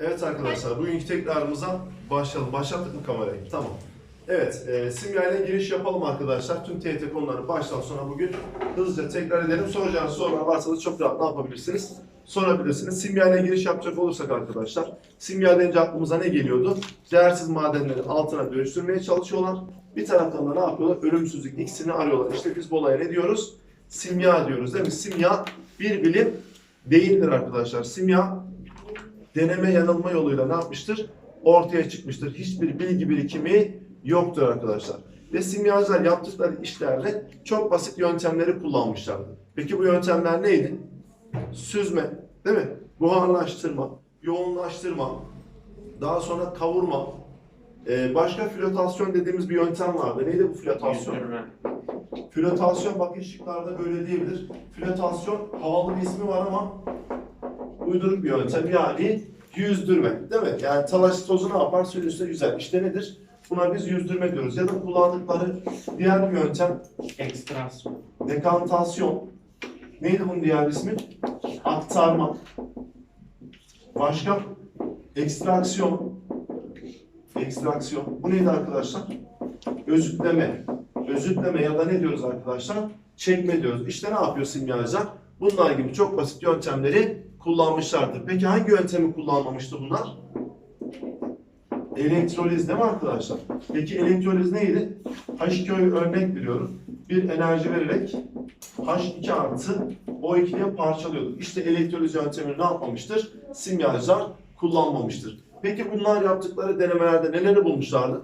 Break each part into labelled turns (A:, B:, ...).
A: Evet arkadaşlar, bugünkü tekrarımıza başlayalım. Başlattık mı kamerayı? Tamam. Evet, e, simya ile giriş yapalım arkadaşlar. Tüm TYT konuları baştan sona bugün hızlıca tekrar edelim. Soracağınız sorular varsa da çok rahat ne yapabilirsiniz? Sorabilirsiniz. Simya ile giriş yapacak olursak arkadaşlar, simya deyince aklımıza ne geliyordu? Değersiz madenleri altına dönüştürmeye çalışıyorlar. Bir taraftan da ne yapıyorlar? Ölümsüzlük ikisini arıyorlar. İşte biz bu olaya ne diyoruz? Simya diyoruz değil mi? Simya bir bilim değildir arkadaşlar. Simya deneme yanılma yoluyla ne yapmıştır? Ortaya çıkmıştır. Hiçbir bilgi birikimi yoktur arkadaşlar. Ve simyacılar yaptıkları işlerle çok basit yöntemleri kullanmışlardı. Peki bu yöntemler neydi? Süzme, değil mi? Buharlaştırma, yoğunlaştırma, daha sonra kavurma, Ee, başka flotasyon dediğimiz bir yöntem vardı. Neydi bu flotasyon?
B: Yüzdürme.
A: Flotasyon bakın şıklarda böyle diyebilir. Flotasyon havalı bir ismi var ama uyduruk bir yöntem yani yüzdürme değil mi? Yani talaş tozu ne yapar? Suyun üstüne yüzer. İşte nedir? Buna biz yüzdürme diyoruz. Ya da kullandıkları diğer bir yöntem
B: Ekstrasyon.
A: dekantasyon. Neydi bunun diğer ismi? Aktarma. Başka? Ekstraksiyon. Ekstraksiyon. Bu neydi arkadaşlar? Özütleme. Özütleme ya da ne diyoruz arkadaşlar? Çekme diyoruz. İşte ne yapıyor simyacılar? Bunlar gibi çok basit yöntemleri kullanmışlardır. Peki hangi yöntemi kullanmamıştı bunlar? Elektroliz değil mi arkadaşlar? Peki elektroliz neydi? H2O'yu örnek veriyorum. Bir enerji vererek H2 artı O2'ye parçalıyorduk. İşte elektroliz yöntemini ne yapmamıştır? Simyacılar kullanmamıştır. Peki bunlar yaptıkları denemelerde neleri bulmuşlardı?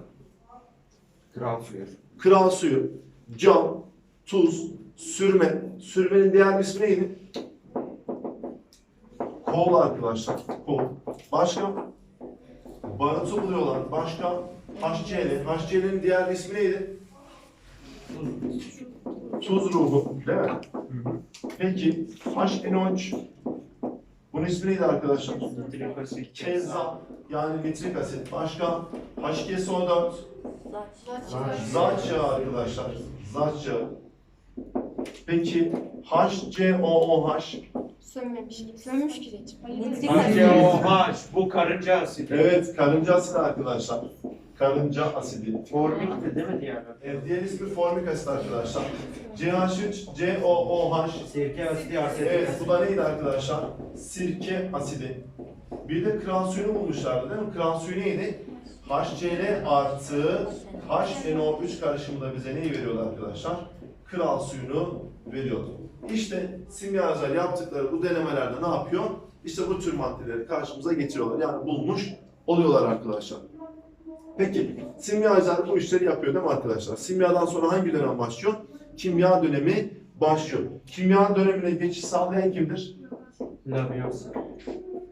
B: Grafıyor.
A: Kral suyu, cam, tuz, sürme. Sürmenin diğer ismi neydi? Kol arkadaşlar. Kol. Başka? Barutu buluyorlar. Başka? HCl. HCl'nin diğer ismi neydi? Tuz ruhu. Değil mi? Peki HNO3 bunun ismi neydi arkadaşlar? Keza yani nitrik asit. Başka? H2SO4 Zat yağı arkadaşlar. Zat yağı. Peki HCOOH
C: Sönmemiş. Sönmüş kireç.
B: HCOH. Bu karınca asidi.
A: Evet karınca asidi arkadaşlar. Karınca asidi.
B: Formikti değil mi diğer?
A: Evet, diğer ismi formik asit arkadaşlar. CH3 COOH
B: Sirke asidi asetik
A: Evet bu da neydi arkadaşlar? Sirke asidi. Bir de kral suyunu bulmuşlardı değil mi? Kral suyu neydi? HCl artı HNO3 karışımında bize neyi veriyordu arkadaşlar? Kral suyunu veriyordu. İşte simyacılar yaptıkları bu denemelerde ne yapıyor? İşte bu tür maddeleri karşımıza getiriyorlar. Yani bulmuş oluyorlar arkadaşlar. Peki simyacılar bu işleri yapıyor değil mi arkadaşlar? Simyadan sonra hangi dönem başlıyor? Kimya dönemi başlıyor. Kimya dönemine geçiş sağlayan kimdir?
B: Labiosa.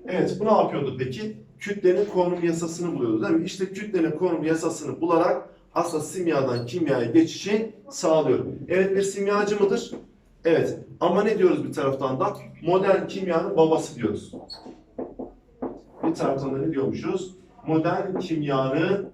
A: Evet, bu ne yapıyordu peki? Kütlenin konum yasasını buluyordu değil mi? İşte kütlenin konum yasasını bularak aslında simyadan kimyaya geçişi sağlıyor. Evet bir simyacı mıdır? Evet. Ama ne diyoruz bir taraftan da? Modern kimyanın babası diyoruz. Bir taraftan da ne diyormuşuz? Modern kimyanın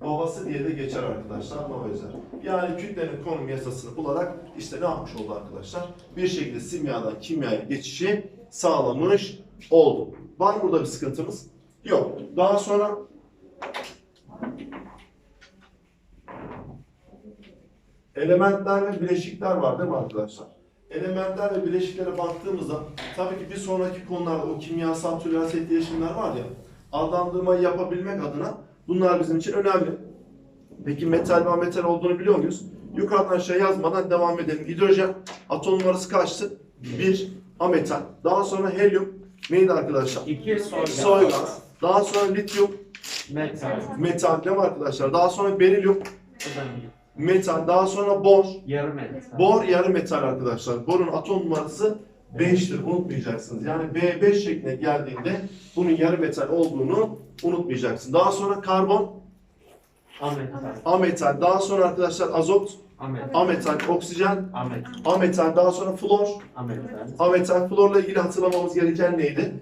A: babası diye de geçer arkadaşlar Lavoisier. Yani kütlenin konum yasasını bularak işte ne yapmış oldu arkadaşlar? Bir şekilde simyadan kimyaya geçişi sağlamış oldu. Var mı burada bir sıkıntımız? Yok. Daha sonra elementler ve bileşikler var değil mi arkadaşlar? Elementler ve bileşiklere baktığımızda tabii ki bir sonraki konularda o kimyasal türler etkileşimler var ya adlandırmayı yapabilmek adına bunlar bizim için önemli. Peki metal ve ametal olduğunu biliyor muyuz? Yukarıdan aşağı yazmadan devam edelim. Hidrojen atom numarası kaçtı? 1 ametal. Daha sonra helyum neydi arkadaşlar?
B: İki soy gaz.
A: Soy gaz. Daha sonra lityum
B: Metal.
A: metal değil mi arkadaşlar? Daha sonra berilyum. Metal. Daha sonra bor.
B: Yarı metal.
A: Bor yarı metal arkadaşlar. Borun atom numarası 5'tir. Unutmayacaksınız. Yani B5 şekline geldiğinde bunun yarı metal olduğunu unutmayacaksın. Daha sonra karbon,
B: Ametal.
A: ametal. Daha sonra arkadaşlar azot,
B: Ametal.
A: ametal, oksijen,
B: Ametal.
A: ametal. Daha sonra flor.
B: Ametal.
A: Ametal, florla ilgili hatırlamamız gereken neydi?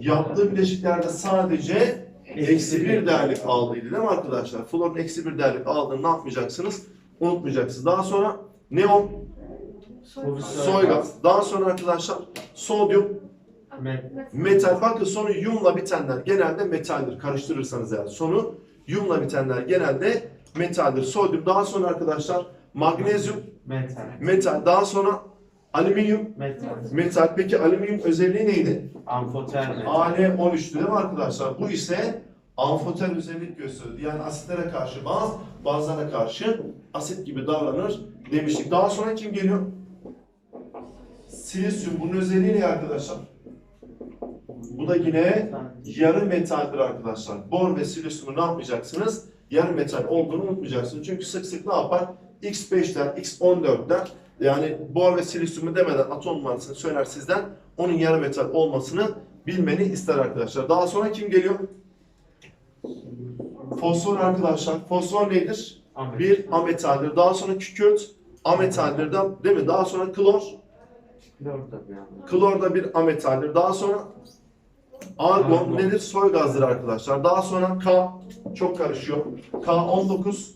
A: Yaptığı bileşiklerde sadece eksi bir değerlik aldıydı değil mi arkadaşlar? Florun eksi bir değerlik aldığını ne yapmayacaksınız? Unutmayacaksınız. Daha sonra neon,
B: Bu bir
A: soy gaz. Daha sonra arkadaşlar sodyum,
B: Met.
A: Metal. Bakın sonu yumla bitenler genelde metaldir. Karıştırırsanız eğer. Sonu yumla bitenler genelde metaldir. Sodyum. Daha sonra arkadaşlar magnezyum,
B: Metal.
A: metal. Daha sonra alüminyum,
B: Metal.
A: metal. Peki alüminyum özelliği neydi?
B: Amfoter metal.
A: Al13'tü değil mi arkadaşlar? Bu ise amfoter özellik gösteriyor. Yani asitlere karşı baz, bazlara karşı asit gibi davranır demiştik. Daha sonra kim geliyor? Silisyum. Bunun özelliği ne arkadaşlar? Bu da yine yarı metaldir arkadaşlar. Bor ve silisyumu ne yapmayacaksınız? Yarı metal olduğunu unutmayacaksınız. Çünkü sık sık ne yapar? X5'ler, X14'ler yani bor ve silisyumu demeden atom numarasını söyler sizden onun yarı metal olmasını bilmeni ister arkadaşlar. Daha sonra kim geliyor? Fosfor arkadaşlar. Fosfor nedir?
B: Amet.
A: Bir ametaldir. Daha sonra kükürt ametaldir de- değil mi? Daha sonra klor. Klor da bir ametaldir. Daha sonra argon
B: Argon.
A: nedir? Soy gazdır arkadaşlar. Daha sonra K çok karışıyor. K19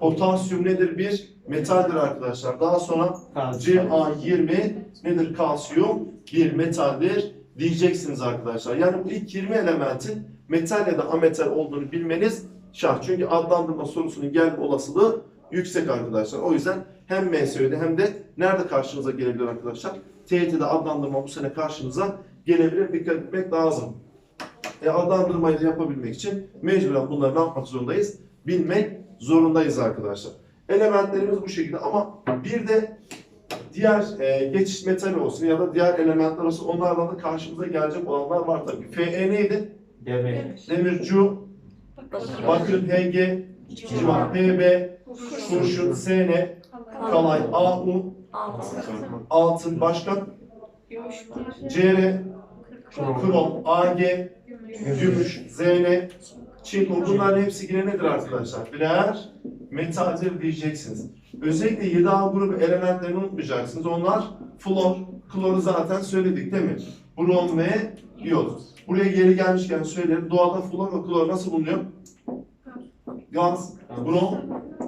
A: potasyum nedir? Bir metaldir arkadaşlar. Daha sonra
B: Kalsiyum.
A: Ca20 nedir? Kalsiyum bir metaldir diyeceksiniz arkadaşlar. Yani bu ilk 20 elementin metal ya da ametal olduğunu bilmeniz şart. Çünkü adlandırma sorusunun gelme olasılığı yüksek arkadaşlar. O yüzden hem MSÖ'de hem de nerede karşınıza gelebilir arkadaşlar? TYT'de adlandırma bu sene karşınıza gelebilir. Dikkat etmek lazım. E, adlandırmayı da yapabilmek için mecburen bunları ne yapmak zorundayız? Bilmek zorundayız arkadaşlar. Elementlerimiz bu şekilde ama bir de diğer e, geçiş metal olsun ya da diğer elementler olsun onlardan da karşımıza gelecek olanlar var tabii. Fe neydi?
B: Demir.
A: Demircu, bakır, HG, civar, PB, kurşun, SN, kalay, AU, altın, başka, CR, krom, AG, gümüş, ZN, çinko bunların hepsi yine nedir arkadaşlar? Birer metaldir diyeceksiniz. Özellikle 7A grubu elementlerini unutmayacaksınız. Onlar flor, kloru zaten söyledik değil mi? Brom ve iyot. Buraya geri gelmişken söyleyelim. Doğada flor ve klor nasıl bulunuyor? Gaz, brom,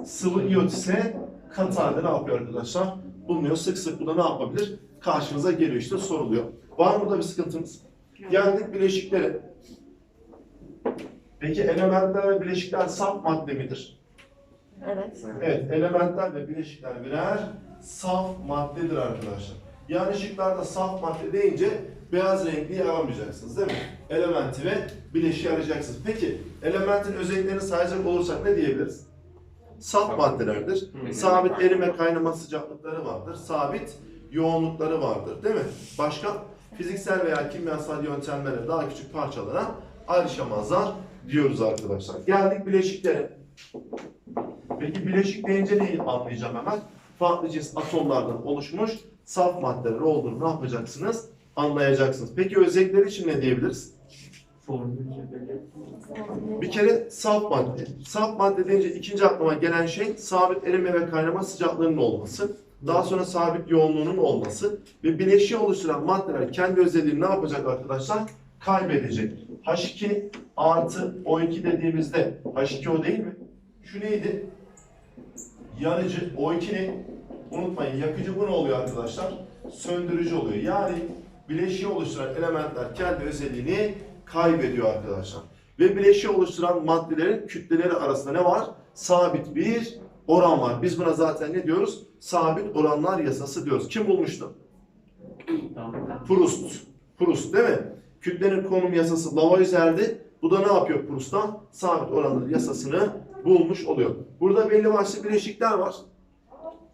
A: sıvı iyot ise katı halde ne yapıyor arkadaşlar? Bulunuyor. Sık sık bu da ne yapabilir? Karşınıza geliyor işte soruluyor. Var mı burada bir sıkıntımız? Geldik bileşiklere. Peki elementler ve bileşikler saf madde midir?
C: Evet.
A: Evet, elementler ve bileşikler birer saf maddedir arkadaşlar. Yani şıklarda saf madde deyince beyaz renkliyi aramayacaksınız değil mi? Elementi ve bileşiği arayacaksınız. Peki, elementin özelliklerini sayacak olursak ne diyebiliriz? Saf maddelerdir.
B: Hı.
A: Sabit erime kaynama sıcaklıkları vardır. Sabit yoğunlukları vardır değil mi? Başka? Fiziksel veya kimyasal yöntemlerle daha küçük parçalara ayrışamazlar diyoruz arkadaşlar. Geldik bileşiklere. Peki bileşik deyince neyi anlayacağım hemen? Farklı cins atomlardan oluşmuş saf maddeler olduğunu ne yapacaksınız? Anlayacaksınız. Peki özellikleri için ne diyebiliriz? Bir kere saf madde. Saf madde deyince ikinci aklıma gelen şey sabit erime ve kaynama sıcaklığının olması. Daha sonra sabit yoğunluğunun olması ve bileşiği oluşturan maddeler kendi özelliğini ne yapacak arkadaşlar? Kaybedecek. H2 artı O2 dediğimizde H2O değil mi? Şu neydi? Yanıcı. O2'nin unutmayın yakıcı bu ne oluyor arkadaşlar? Söndürücü oluyor. Yani bileşiği oluşturan elementler kendi özelliğini kaybediyor arkadaşlar. Ve bileşiği oluşturan maddelerin kütleleri arasında ne var? Sabit bir oran var. Biz buna zaten ne diyoruz? Sabit oranlar yasası diyoruz. Kim bulmuştu? Proust. Proust değil mi? Kütlenin konum yasası Lavoisier'di. Bu da ne yapıyor Proust'ta? Sabit oranlar yasasını bulmuş oluyor. Burada belli başlı bileşikler var.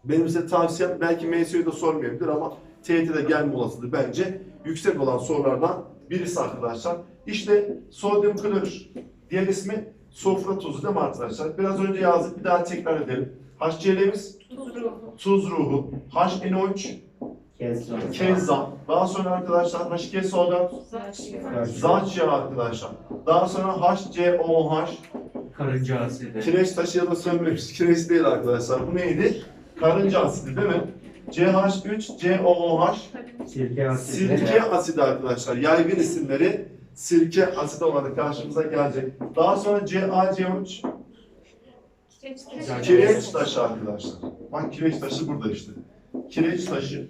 A: Benim size tavsiyem belki MSU'yu da sormayabilir ama TYT'de gelme olasılığı bence yüksek olan sorulardan birisi arkadaşlar. İşte sodyum klorür. Diğer ismi sofra tuzu değil mi arkadaşlar? Biraz önce yazdık bir daha tekrar edelim. HCl'miz tuz ruhu. HNO3
B: Kezban.
A: Kezzan. Daha sonra arkadaşlar H2 soda Zaç yağı arkadaşlar. Daha sonra HCOH
B: Karınca asidi.
A: kireç taşı ya da sömürüş. Kireç değil arkadaşlar. Bu neydi? Karınca asidi değil mi? CH3 COOH
B: Sirke asidi.
A: sirke asidi arkadaşlar. Yaygın isimleri sirke asidi olarak karşımıza gelecek. Daha sonra CaCO3 kireç taşı arkadaşlar. Bak kireç taşı burada işte. Kireç taşı.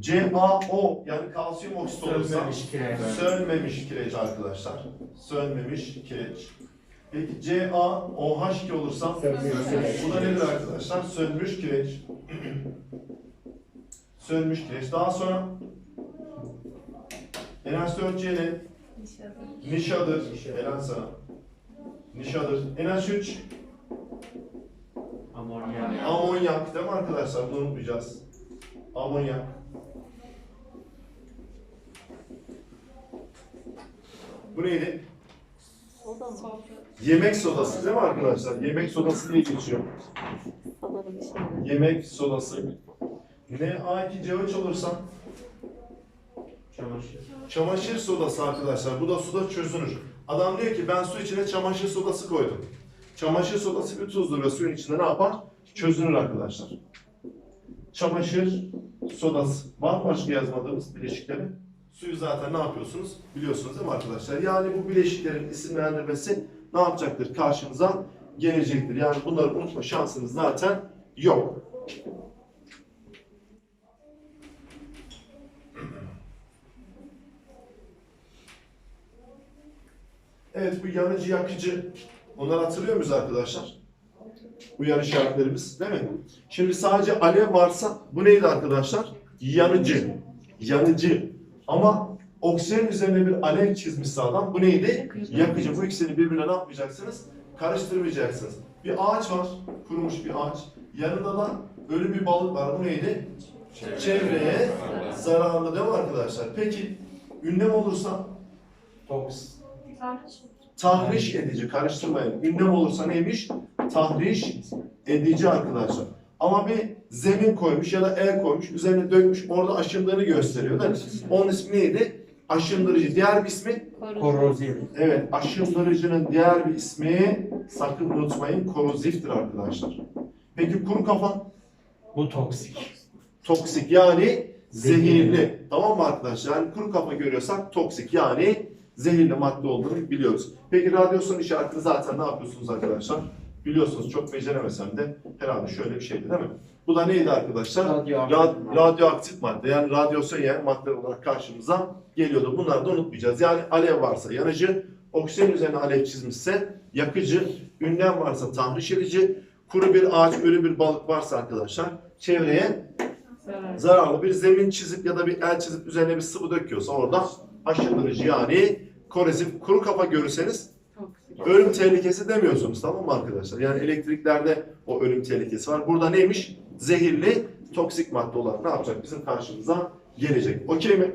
A: CaO yani kalsiyum oksit olursa
B: Sönmemiş kireç.
A: sönmemiş kireç arkadaşlar. Sönmemiş kireç. Peki CaOH2 olursa
B: Sönmüş
A: bu da nedir arkadaşlar? Sönmüş kireç. Sönmüş kireç. Daha sonra NH4Cl nişadır. Helal sana. Nişadır. NH3
B: Amonyak.
A: amonyak değil mi arkadaşlar? Bunu unutmayacağız. Amonyak. Bu neydi? Yemek sodası değil mi arkadaşlar? Yemek sodası diye geçiyor. Yemek sodası. Na2C3 olursa
B: Çamaşır.
A: çamaşır sodası arkadaşlar. Bu da suda çözünür. Adam diyor ki ben su içine çamaşır sodası koydum. Çamaşır sodası bir tuzdur ve suyun içinde ne yapar? Çözünür arkadaşlar. Çamaşır sodası. Var başka yazmadığımız bileşikleri? Suyu zaten ne yapıyorsunuz? Biliyorsunuz değil mi arkadaşlar? Yani bu bileşiklerin isimlendirmesi ne yapacaktır? Karşınıza gelecektir. Yani bunları unutma şansınız zaten yok. Evet bu yanıcı yakıcı. Onları hatırlıyor muyuz arkadaşlar? Bu yanı işaretlerimiz değil mi? Şimdi sadece alev varsa bu neydi arkadaşlar? Yanıcı. Yanıcı. Ama oksijen üzerine bir alev çizmişse adam bu neydi? Yakıcı. Bu ikisini birbirine ne yapmayacaksınız? Karıştırmayacaksınız. Bir ağaç var. Kurumuş bir ağaç. Yanında da ölü bir balık var. Bu neydi? Çevreye zararlı değil mi arkadaşlar? Peki ünlem olursa
B: Toks.
A: Tahriş edici karıştırmayın. Ünlem olursa neymiş? Tahriş edici arkadaşlar. Ama bir zemin koymuş ya da el koymuş, üzerine dökmüş, orada aşındığını gösteriyor değil mi? Onun ismi neydi? Aşındırıcı. Diğer bir ismi?
B: Korozif.
A: Evet, aşındırıcının diğer bir ismi sakın unutmayın koroziftir arkadaşlar. Peki kuru kafa?
B: Bu toksik.
A: Toksik yani zehirli.
B: Zehirli.
A: Tamam mı arkadaşlar? Yani kuru kafa görüyorsak toksik yani zehirli madde olduğunu biliyoruz. Peki radyasyon işaretini zaten ne yapıyorsunuz arkadaşlar? Biliyorsunuz çok beceremesem de herhalde şöyle bir şeydi değil mi? Bu da neydi arkadaşlar?
B: Radyoaktif
A: Ra-
B: madde.
A: radyoaktif madde yani radyasyon yani madde olarak karşımıza geliyordu. Bunları da unutmayacağız. Yani alev varsa yanıcı, oksijen üzerine alev çizmişse yakıcı, ünlem varsa tahriş edici, kuru bir ağaç, ölü bir balık varsa arkadaşlar çevreye zararlı bir zemin çizip ya da bir el çizip üzerine bir sıvı döküyorsa orada aşındırıcı yani korozif kuru kafa görürseniz ölüm tehlikesi demiyorsunuz tamam mı arkadaşlar? Yani elektriklerde o ölüm tehlikesi var. Burada neymiş? Zehirli, toksik madde olarak ne yapacak? Bizim karşımıza gelecek. Okey mi?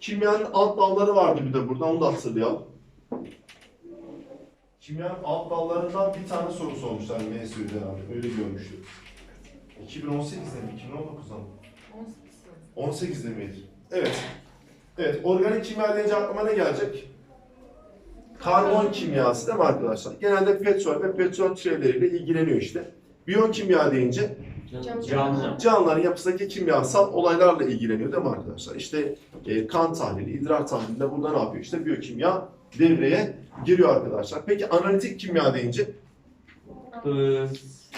A: Kimyanın alt dalları vardı bir de burada onu da hatırlayalım. Kimyanın alt dallarından bir tane soru sormuşlar MSÜ'den abi. Öyle görmüştüm. 2018'de mi? 2019'da mı? 18'de miydi? Evet. Evet, organik kimya deyince aklıma ne gelecek? Karbon kimyası değil mi arkadaşlar? Genelde petrol ve petrol türevleriyle ilgileniyor işte. Biyokimya deyince
B: Canlı.
A: canlıların yapısındaki kimyasal olaylarla ilgileniyor değil mi arkadaşlar? İşte e, kan tahlili, idrar tahlilinde burada ne yapıyor? İşte biyokimya devreye giriyor arkadaşlar. Peki analitik kimya deyince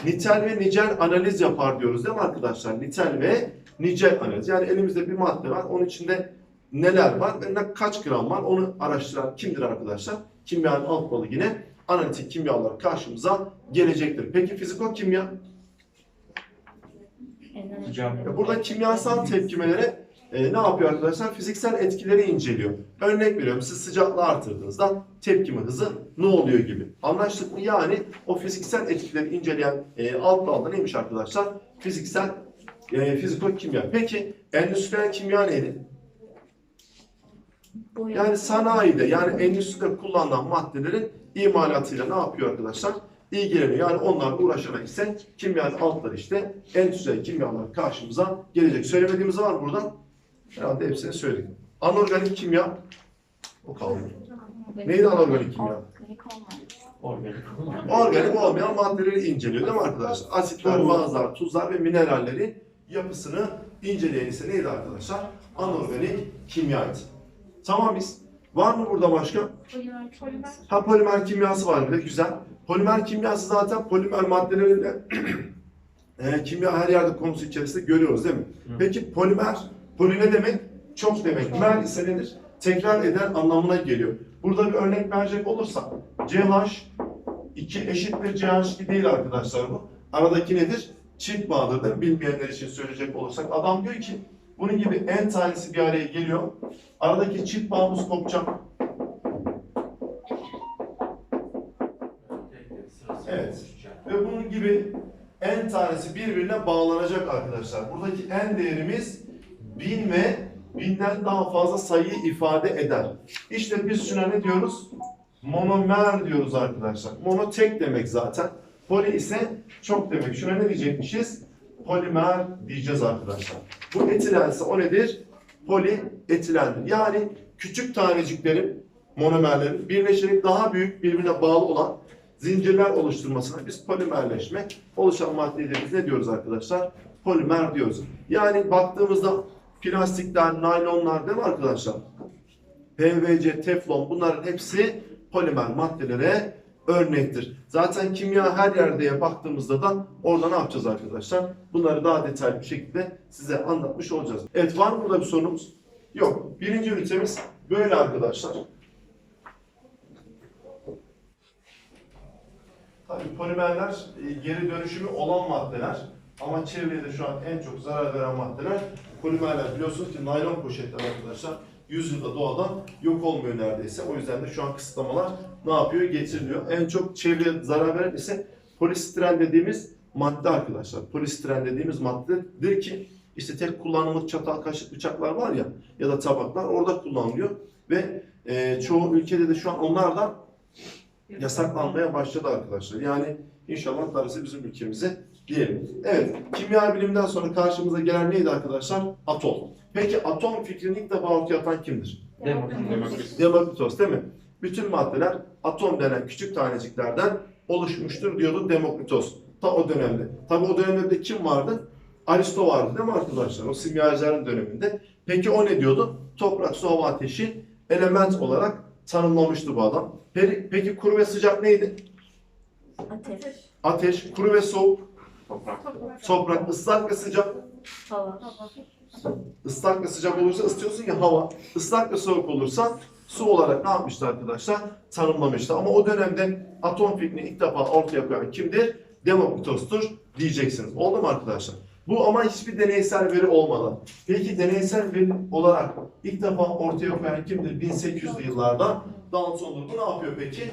A: nitel ve nicel analiz yapar diyoruz değil mi arkadaşlar? Nitel ve nicel analiz. Yani elimizde bir madde var, onun içinde neler var ve ne kaç gram var onu araştıran kimdir arkadaşlar? Kimyanın alt balı yine analitik kimyalar karşımıza gelecektir. Peki fiziko-kimya?
B: Cam.
A: Ya Burada kimyasal tepkimelere e, ne yapıyor arkadaşlar? Fiziksel etkileri inceliyor. Örnek veriyorum siz sıcaklığı artırdığınızda tepkime hızı ne oluyor gibi. Anlaştık mı? Yani o fiziksel etkileri inceleyen e, alt dalda neymiş arkadaşlar? Fiziksel e, fiziko-kimya. Peki endüstriyel kimya neydi? Yani sanayide yani endüstride kullanılan maddelerin imalatıyla ne yapıyor arkadaşlar? İlgileniyor. Yani onlarla uğraşarak ise kimyanın altları işte endüstriyel kimyalar karşımıza gelecek. Söylemediğimiz var mı burada? Herhalde hepsini söyledik. Anorganik kimya o kaldı. Neydi anorganik kimya?
B: Organik.
A: Organik olmayan maddeleri inceliyor değil mi arkadaşlar? Asitler, bazlar, tuzlar ve minerallerin yapısını inceleyen ise neydi arkadaşlar? Anorganik kimyaydı. Tamam biz. Var mı burada başka? Ha polimer kimyası var bir de güzel. Polimer kimyası zaten polimer maddeleriyle e, kimya her yerde konusu içerisinde görüyoruz değil mi?
B: Hı.
A: Peki polimer Poli ne demek? Çok demek. Mer ise nedir? Tekrar eden anlamına geliyor. Burada bir örnek verecek olursak CH 2 eşittir CH2 değil arkadaşlar bu. Aradaki nedir? Çift bağdır değil mi? Bilmeyenler için söyleyecek olursak. Adam diyor ki bunun gibi n tanesi bir araya geliyor. Aradaki çift bağımız kopacak. Evet. Ve bunun gibi n tanesi birbirine bağlanacak arkadaşlar. Buradaki n değerimiz 1000 ve binden daha fazla sayıyı ifade eder. İşte biz şuna ne diyoruz? Monomer diyoruz arkadaşlar. Mono tek demek zaten. Poli ise çok demek. Şuna ne diyecekmişiz? Polimer diyeceğiz arkadaşlar. Bu etilense o nedir? Polietilendir. Yani küçük taneciklerin, monomerlerin birleşerek daha büyük birbirine bağlı olan zincirler oluşturmasına biz polimerleşme oluşan maddeyi ne diyoruz arkadaşlar? Polimer diyoruz. Yani baktığımızda plastikler, naylonlar değil mi arkadaşlar? PVC, teflon bunların hepsi polimer maddelere örnektir. Zaten kimya her yerde baktığımızda da orada ne yapacağız arkadaşlar? Bunları daha detaylı bir şekilde size anlatmış olacağız. Evet var mı burada bir sorunumuz? Yok. Birinci ünitemiz böyle arkadaşlar. Tabii polimerler e, geri dönüşümü olan maddeler ama çevreye de şu an en çok zarar veren maddeler polimerler. Biliyorsunuz ki naylon poşetler arkadaşlar 100 yılda doğadan yok olmuyor neredeyse. O yüzden de şu an kısıtlamalar ne yapıyor? Getiriliyor. En çok çevreye zarar veren ise polistiren dediğimiz madde arkadaşlar. Polistiren dediğimiz maddedir ki işte tek kullanımlık çatal, kaşık, bıçaklar var ya ya da tabaklar orada kullanılıyor ve e, çoğu ülkede de şu an onlar da yasaklanmaya başladı arkadaşlar. Yani inşallah darısı bizim ülkemize diyelim. Evet, kimya bilimden sonra karşımıza gelen neydi arkadaşlar? Atom. Peki atom fikrini ilk defa ortaya atan kimdir?
B: Demokrasi.
A: Demokritos değil mi? Bütün maddeler atom denen küçük taneciklerden oluşmuştur diyordu Demokritos. Ta o dönemde. Tabi o dönemde de kim vardı? Aristo vardı değil mi arkadaşlar? O simyacıların döneminde. Peki o ne diyordu? Toprak, su, hava, ateşi element olarak tanımlamıştı bu adam. Peki, peki kuru ve sıcak neydi?
D: Ateş,
A: Ateş, kuru ve soğuk,
B: Toprak.
A: toprak, ıslak ve sıcak.
D: hava,
A: Islak ve sıcak olursa ısıtıyorsun ya hava. Islak ve soğuk olursa su olarak ne yapmıştı arkadaşlar? Tanımlamıştı. Ama o dönemde atom fikrini ilk defa ortaya koyan kimdir? Demokritos'tur diyeceksiniz. Oldu mu arkadaşlar? Bu ama hiçbir deneysel veri olmadan. Peki deneysel veri olarak ilk defa ortaya koyan kimdir? 1800'lü yıllarda Dalton'dur. Bu ne yapıyor peki?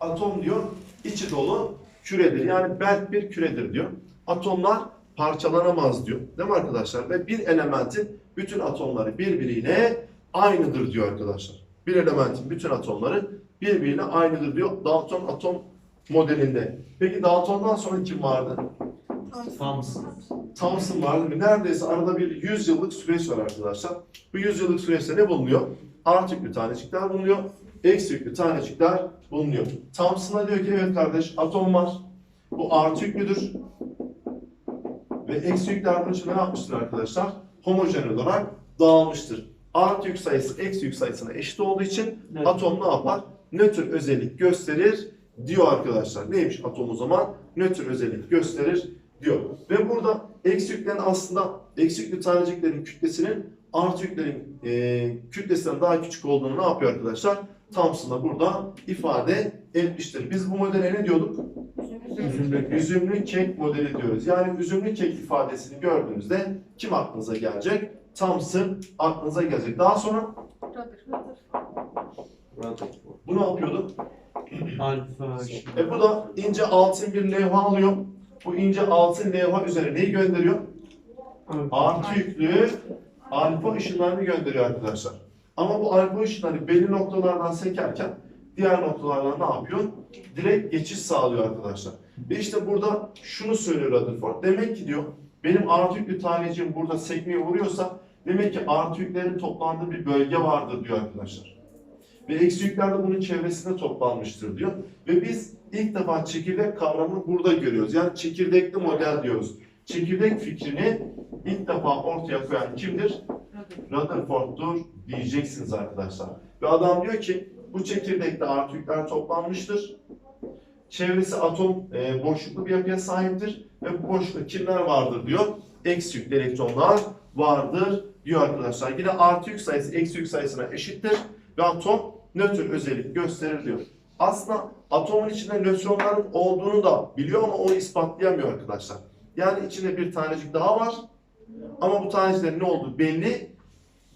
A: Atom diyor, içi dolu küredir. Yani berk bir küredir diyor. Atomlar parçalanamaz diyor. Değil mi arkadaşlar? Ve bir elementin bütün atomları birbiriyle aynıdır diyor arkadaşlar. Bir elementin bütün atomları birbiriyle aynıdır diyor Dalton atom modelinde. Peki Dalton'dan sonra kim vardı?
B: Thompson.
A: Thomson vardı mı? Neredeyse arada bir 100 yıllık süreç var arkadaşlar. Bu 100 yıllık süreçte ne bulunuyor? Artı yüklü tanecikler bulunuyor. Eksi yüklü tanecikler bulunuyor. Thomson'a diyor ki evet kardeş atom var. Bu artı yüklüdür. Ve eksi bunun için ne yapmıştır arkadaşlar? Homojen olarak dağılmıştır. Artı yük sayısı eksi yük sayısına eşit olduğu için
B: Evet.
A: atom ne yapar? Nötr özellik gösterir diyor arkadaşlar. Neymiş atom o zaman? Nötr özellik gösterir diyor. Ve burada eksi yüklerin aslında eksi yüklü taneciklerin kütlesinin artı yüklerin e, kütlesinden daha küçük olduğunu ne yapıyor arkadaşlar? Thomson da burada ifade etmiştir. Biz bu modele ne diyorduk?
B: Üzümlü.
A: Üzümlü kek modeli diyoruz. Yani üzümlü kek ifadesini gördüğünüzde kim aklınıza gelecek? Thomson aklınıza gelecek. Daha sonra bu ne yapıyordu?
B: Alfa.
A: E bu da ince altın bir levha alıyor. Bu ince altın levha üzerine neyi gönderiyor? Artı yüklü alfa ışınlarını gönderiyor arkadaşlar. Ama bu alfa ışınları belli noktalardan sekerken diğer noktalardan ne yapıyor? Direkt geçiş sağlıyor arkadaşlar. Ve işte burada şunu söylüyor Rutherford. Demek ki diyor benim artı yüklü taneciğim burada sekmeye vuruyorsa demek ki artı yüklerin toplandığı bir bölge vardır diyor arkadaşlar. Ve eksi yükler de bunun çevresinde toplanmıştır diyor. Ve biz ilk defa çekirdek kavramını burada görüyoruz. Yani çekirdekli model diyoruz. Çekirdek fikrini ilk defa ortaya koyan kimdir? Rutherford'dur diyeceksiniz arkadaşlar. Ve adam diyor ki bu çekirdekte artı yükler toplanmıştır. Çevresi atom e, boşluklu bir yapıya sahiptir. Ve bu boşlukta kimler vardır diyor? Eksi yüklü elektronlar vardır diyor arkadaşlar. Yine artı yük sayısı eksi yük sayısına eşittir ve atom nötr özellik gösterir diyor. Aslında atomun içinde nötronların olduğunu da biliyor ama onu ispatlayamıyor arkadaşlar. Yani içinde bir tanecik daha var ama bu taneciklerin ne olduğu belli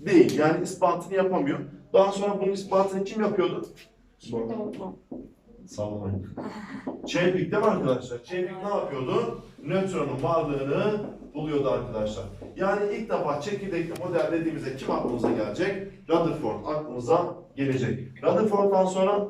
A: değil. Yani ispatını yapamıyor. Daha sonra bunun ispatını kim yapıyordu? Sallamayın. Çevik değil mi arkadaşlar? Çevik ne yapıyordu? Nötronun varlığını buluyordu arkadaşlar. Yani ilk defa çekirdekli model dediğimizde kim aklımıza gelecek? Rutherford aklımıza gelecek. Rutherford'dan sonra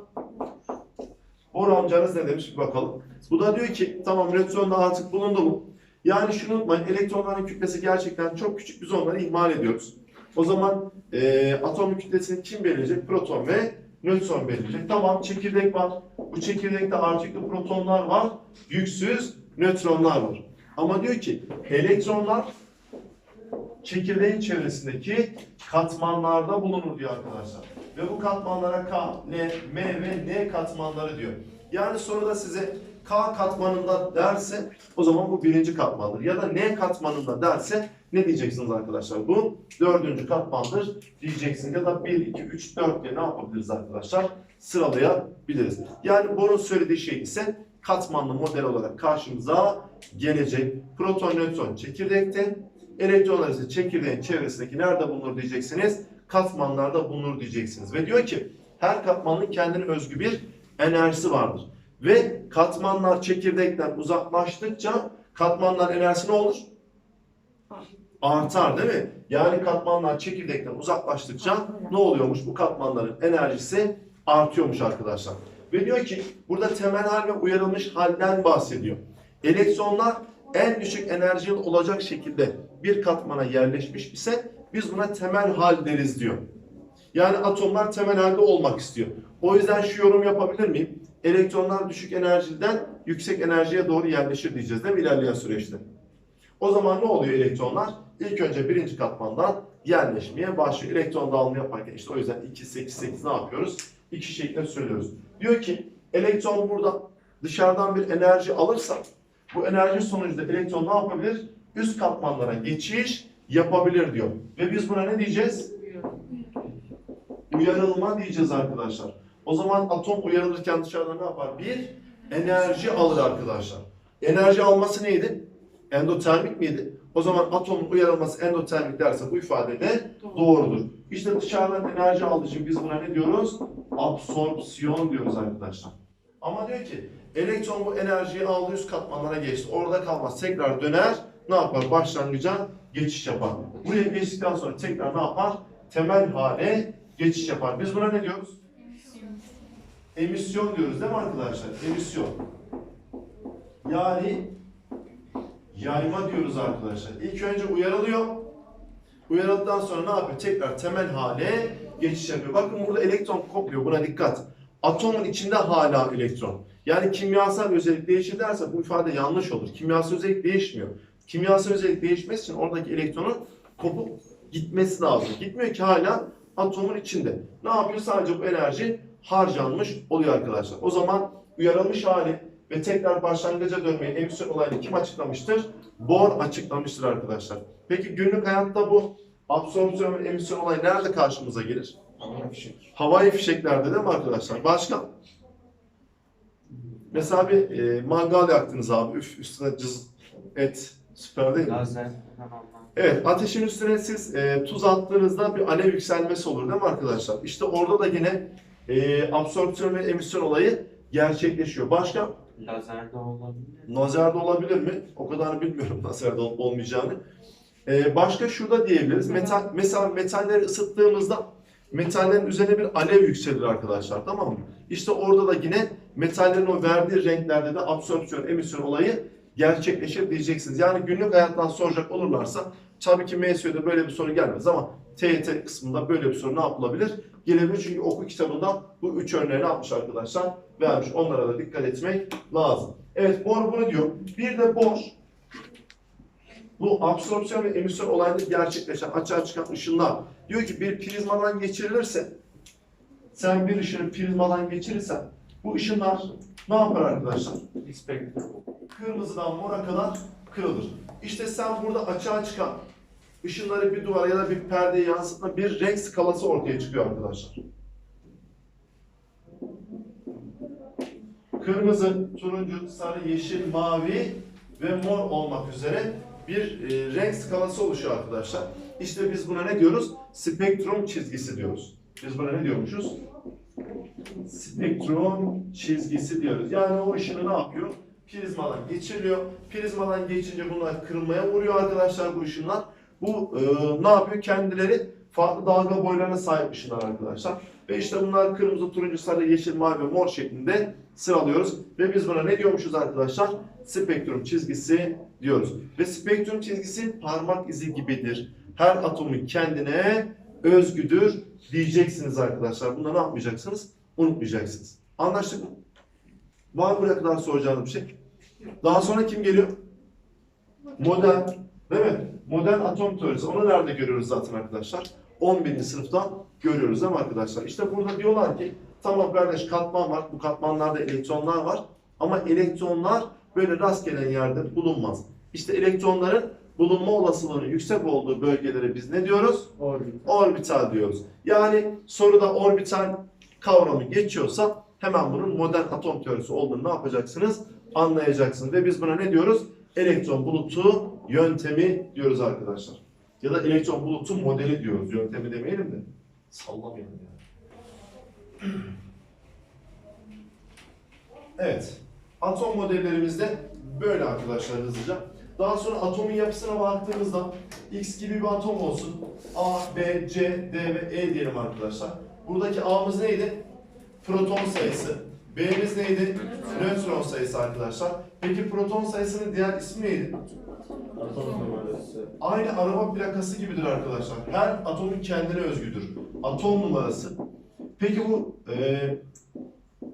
A: Bohr amcanız ne demiş bir bakalım. Bu da diyor ki tamam nötron da artık bulundu mu? Yani şunu unutmayın elektronların kütlesi gerçekten çok küçük biz onları ihmal ediyoruz. O zaman e, atomun kütlesini kim belirleyecek? Proton ve nötron belirleyecek. Tamam çekirdek var. Bu çekirdekte artı yüklü protonlar var. Yüksüz nötronlar var. Ama diyor ki elektronlar çekirdeğin çevresindeki katmanlarda bulunur diyor arkadaşlar. Ve bu katmanlara K, L, M ve N katmanları diyor. Yani soruda size K katmanında derse o zaman bu birinci katmandır. Ya da N katmanında derse ne diyeceksiniz arkadaşlar? Bu dördüncü katmandır diyeceksiniz. Ya da 1, 2, 3, 4 diye ne yapabiliriz arkadaşlar? Sıralayabiliriz. Yani Bohr'un söylediği şey ise katmanlı model olarak karşımıza gelecek. Proton, nötron çekirdekte, elektronlar ise çekirdeğin çevresindeki nerede bulunur diyeceksiniz? Katmanlarda bulunur diyeceksiniz. Ve diyor ki her katmanın kendine özgü bir enerjisi vardır. Ve katmanlar çekirdekten uzaklaştıkça katmanlar enerjisi ne olur? Artar değil mi? Yani katmanlar çekirdekten uzaklaştıkça ne oluyormuş? Bu katmanların enerjisi artıyormuş arkadaşlar. Ve diyor ki burada temel hal ve uyarılmış halden bahsediyor. Elektronlar en düşük enerjili olacak şekilde bir katmana yerleşmiş ise biz buna temel hal deriz diyor. Yani atomlar temel halde olmak istiyor. O yüzden şu yorum yapabilir miyim? Elektronlar düşük enerjiden yüksek enerjiye doğru yerleşir diyeceğiz değil mi ilerleyen süreçte? O zaman ne oluyor elektronlar? İlk önce birinci katmandan yerleşmeye başlıyor. Elektron dağılımı yaparken işte o yüzden 2, 8, 8 ne yapıyoruz? İki şeklinde söylüyoruz. Diyor ki elektron burada dışarıdan bir enerji alırsa bu enerji sonucunda elektron ne yapabilir? Üst katmanlara geçiş yapabilir diyor. Ve biz buna ne diyeceğiz? Uyarılma diyeceğiz arkadaşlar. O zaman atom uyarılırken dışarıda ne yapar? Bir enerji alır arkadaşlar. Enerji alması neydi? Endotermik miydi? O zaman atomun uyarılması endotermik derse bu ifade de doğrudur. İşte dışarıdan enerji aldığı için biz buna ne diyoruz? Absorpsiyon diyoruz arkadaşlar. Ama diyor ki elektron bu enerjiyi aldığı üst katmanlara geçti. Orada kalmaz. Tekrar döner. Ne yapar? Başlangıca geçiş yapar. Buraya geçtikten sonra tekrar ne yapar? Temel hale geçiş yapar. Biz buna ne diyoruz? Emisyon diyoruz değil mi arkadaşlar? Emisyon. Yani yayma diyoruz arkadaşlar. İlk önce uyarılıyor. Uyarıldıktan sonra ne yapıyor? Tekrar temel hale geçiş yapıyor. Bakın burada elektron kopuyor. Buna dikkat. Atomun içinde hala elektron. Yani kimyasal özellik değişir derse bu ifade yanlış olur. Kimyasal özellik değişmiyor. Kimyasal özellik değişmesi için oradaki elektronun kopup gitmesi lazım. Gitmiyor ki hala atomun içinde. Ne yapıyor? Sadece bu enerji harcanmış oluyor arkadaşlar. O zaman uyarılmış hali ve tekrar başlangıca dönmeyi emisyon olayını kim açıklamıştır? Bohr açıklamıştır arkadaşlar. Peki günlük hayatta bu absorpsiyon ve emisyon olayı nerede karşımıza gelir? Havai fişeklerde değil mi arkadaşlar? Başka? Mesela bir e, mangal yaktınız abi. Üf, üstüne cız et. Süper değil mi?
B: Lazer.
A: Evet, ateşin üstüne siz e, tuz attığınızda bir alev yükselmesi olur değil mi arkadaşlar? İşte orada da yine e, absorpsiyon ve emisyon olayı gerçekleşiyor. Başka?
B: Lazer de olabilir.
A: Nazerde olabilir mi? O kadar bilmiyorum nazerde olup olmayacağını. E, başka şurada diyebiliriz. Metal, mesela metalleri ısıttığımızda metallerin üzerine bir alev yükselir arkadaşlar tamam mı? İşte orada da yine metallerin o verdiği renklerde de absorpsiyon, emisyon olayı gerçekleşir diyeceksiniz. Yani günlük hayattan soracak olurlarsa tabii ki MSÜ'de böyle bir soru gelmez ama TYT kısmında böyle bir soru ne yapılabilir? Gelebilir çünkü oku kitabında bu üç örneği ne yapmış arkadaşlar? Vermiş. Onlara da dikkat etmek lazım. Evet Bohr bunu diyor. Bir de Bohr bu absorpsiyon ve emisyon olayında gerçekleşen açığa çıkan ışınlar diyor ki bir prizmadan geçirilirse sen bir ışını prizmadan geçirirsen bu ışınlar ne yapar arkadaşlar? Kırmızıdan mora kadar kırılır. İşte sen burada açığa çıkan ışınları bir duvara ya da bir perdeye yansıtma bir renk skalası ortaya çıkıyor arkadaşlar. Kırmızı, turuncu, sarı, yeşil, mavi ve mor olmak üzere bir e, renk skalası oluşuyor arkadaşlar. İşte biz buna ne diyoruz? Spektrum çizgisi diyoruz. Biz buna ne diyormuşuz? Spektrum çizgisi diyoruz. Yani o ışını ne yapıyor? Prizmadan geçiriliyor. Prizmadan geçince bunlar kırılmaya vuruyor arkadaşlar bu ışınlar. Bu e, ne yapıyor? Kendileri farklı dalga boylarına sahip ışınlar arkadaşlar. Ve işte bunlar kırmızı, turuncu, sarı, yeşil, mavi ve mor şeklinde sıralıyoruz. Ve biz buna ne diyormuşuz arkadaşlar? Spektrum çizgisi diyoruz. Ve spektrum çizgisi parmak izi gibidir. Her atomun kendine özgüdür diyeceksiniz arkadaşlar. Bunda ne yapmayacaksınız? Unutmayacaksınız. Anlaştık mı? Var mı kadar soracağınız bir şey? Daha sonra kim geliyor? Modern, değil mi? Modern atom teorisi. Onu nerede görüyoruz zaten arkadaşlar? 11. sınıfta görüyoruz değil mi arkadaşlar? İşte burada diyorlar ki tamam kardeş katman var. Bu katmanlarda elektronlar var. Ama elektronlar böyle rastgele yerde bulunmaz. İşte elektronların bulunma olasılığının yüksek olduğu bölgelere biz ne diyoruz? Orbital diyoruz. Yani soruda orbital kavramı geçiyorsa hemen bunun modern atom teorisi olduğunu ne yapacaksınız? Anlayacaksınız. Ve biz buna ne diyoruz? Elektron bulutu yöntemi diyoruz arkadaşlar. Ya da elektron bulutu modeli diyoruz. Yöntemi demeyelim de. Sallamayalım ya. Evet. Atom modellerimizde böyle arkadaşlar hızlıca. Daha sonra atomun yapısına baktığımızda X gibi bir atom olsun. A, B, C, D ve E diyelim arkadaşlar. Buradaki A'mız neydi? Proton sayısı. B'miz neydi? Nötron sayısı arkadaşlar. Peki proton sayısının diğer ismi neydi? Aynı araba plakası gibidir arkadaşlar. Her atomun kendine özgüdür. Atom numarası. Peki bu e,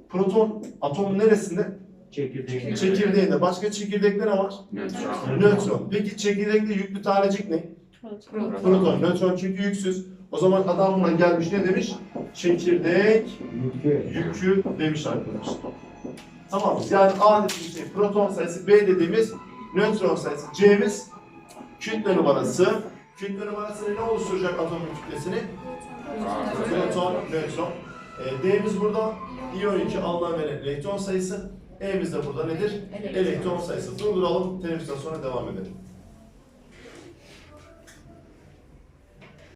A: proton atomun neresinde?
B: Çekirdeği.
A: Çekirdeğinde. Başka çekirdekte ne var? Nötron. Peki çekirdekte yüklü tanecik ne? Proton. Nötron çünkü yüksüz. O zaman adam buna gelmiş ne demiş? Çekirdek yükü demiş arkadaşlar. Tamam? Yani A dediğimiz şey proton sayısı, B dediğimiz nötron sayısı, C'miz kütle numarası. Kütle numarasını ne oluşturacak atomun kütlesini? Proton, nötron. E, D'miz burada iyon yükü anlam veren elektron sayısı. E'miz de burada nedir? Elektron sayısı. Durduralım, teneffüsten sonra devam edelim.